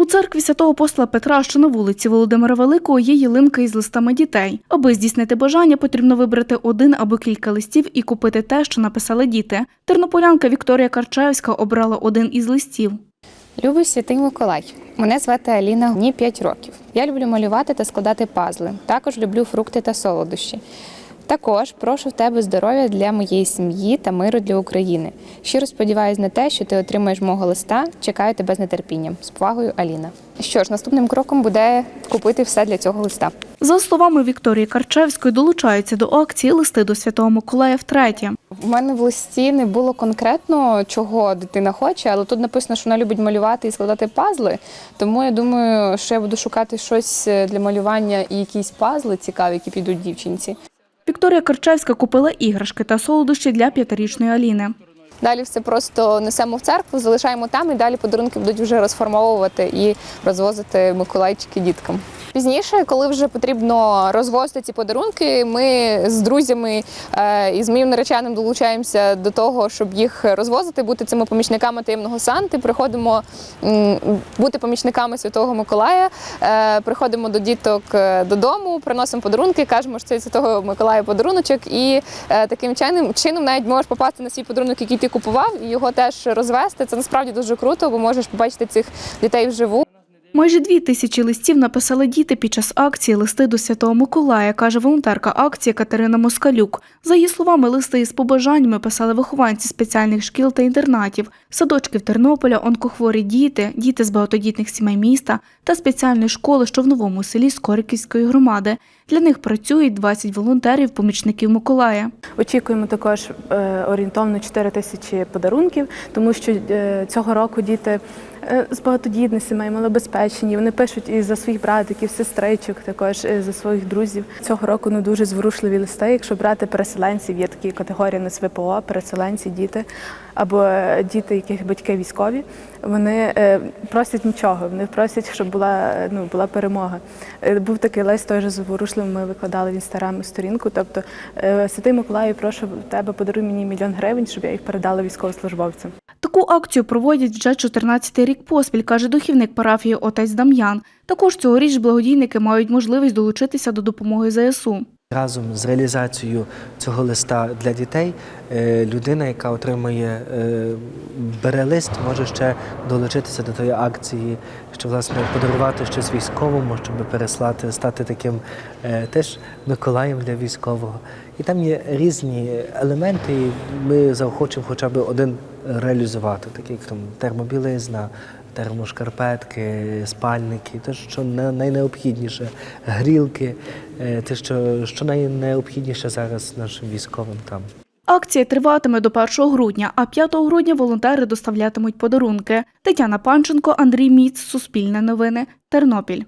У церкві святого апостола Петра, що на вулиці Володимира Великого, є ялинка із листами дітей. Аби здійснити бажання, потрібно вибрати один або кілька листів і купити те, що написали діти. Тернополянка Вікторія Карчаївська обрала один із листів. Любий святий Миколай. Мене звати Аліна, мені 5 років. Я люблю малювати та складати пазли. Також люблю фрукти та солодощі. Також прошу в тебе здоров'я для моєї сім'ї та миру для України. Щиро сподіваюся на те, що ти отримаєш мого листа. Чекаю тебе з нетерпінням. З повагою, Аліна. Що ж, наступним кроком буде купити все для цього листа. За словами Вікторії Карчевської, долучаються до акції листи до Святого Миколая втретє. У мене в листі не було конкретно чого дитина хоче, але тут написано, що вона любить малювати і складати пазли. Тому я думаю, що я буду шукати щось для малювання і якісь пазли цікаві, які підуть дівчинці. Вікторія Карчевська купила іграшки та солодощі для п'ятирічної Аліни. Далі все просто несемо в церкву, залишаємо там, і далі подарунки будуть вже розформовувати і розвозити миколайчики діткам. Пізніше, коли вже потрібно розвозити ці подарунки, ми з друзями е, і з моїм нареченим долучаємося до того, щоб їх розвозити, бути цими помічниками таємного Санти. Приходимо бути помічниками Святого Миколая. Е, приходимо до діток е, додому, приносимо подарунки, кажемо, що це Святого Миколая подаруночок, і таким чином навіть можеш попасти на свій подарунок, який ти купував, і його теж розвести. Це насправді дуже круто, бо можеш побачити цих дітей вживу. Майже дві тисячі листів написали діти під час акції Листи до Святого Миколая, каже волонтерка акції Катерина Москалюк. За її словами, листи із побажаннями писали вихованці спеціальних шкіл та інтернатів, садочків Тернополя, онкохворі діти, діти з багатодітних сімей міста та спеціальної школи, що в новому селі Скориківської громади. Для них працюють 20 волонтерів, помічників Миколая. Очікуємо також е, орієнтовно 4 тисячі подарунків, тому що е, цього року діти з багатодітних сімей малобезпечені. Вони пишуть і за своїх братиків, сестричок, також і за своїх друзів. Цього року ну дуже зворушливі листи. Якщо брати переселенців, є такі категорії на СВПО, переселенці, діти або е, діти, яких батьки військові. Вони е, просять нічого. Вони просять, щоб була е, ну була перемога. Е, Був такий лист теж зворушливий. Ми викладали в інстаграмі сторінку. Тобто, е, Святий Миколаю, прошу тебе, подаруй мені мільйон гривень, щоб я їх передала військовослужбовцям. Таку акцію проводять вже 14-й рік поспіль, каже духівник парафії отець Дам'ян. Також цьогоріч благодійники мають можливість долучитися до допомоги ЗСУ. Разом з реалізацією цього листа для дітей е, людина, яка отримує е, бере лист, може ще долучитися до тої акції, що власне подарувати щось військовому, щоб переслати, стати таким е, теж Миколаєм для військового. І там є різні елементи, і ми заохочуємо хоча б один реалізувати, такий як там термобілизна, термошкарпетки, спальники, те, що найнеобхідніше, грілки, е, те, що, що найнеобхідніше зараз нашим військовим там. Акція триватиме до 1 грудня, а 5 грудня волонтери доставлятимуть подарунки. Тетяна Панченко, Андрій Міц, Суспільне новини, Тернопіль.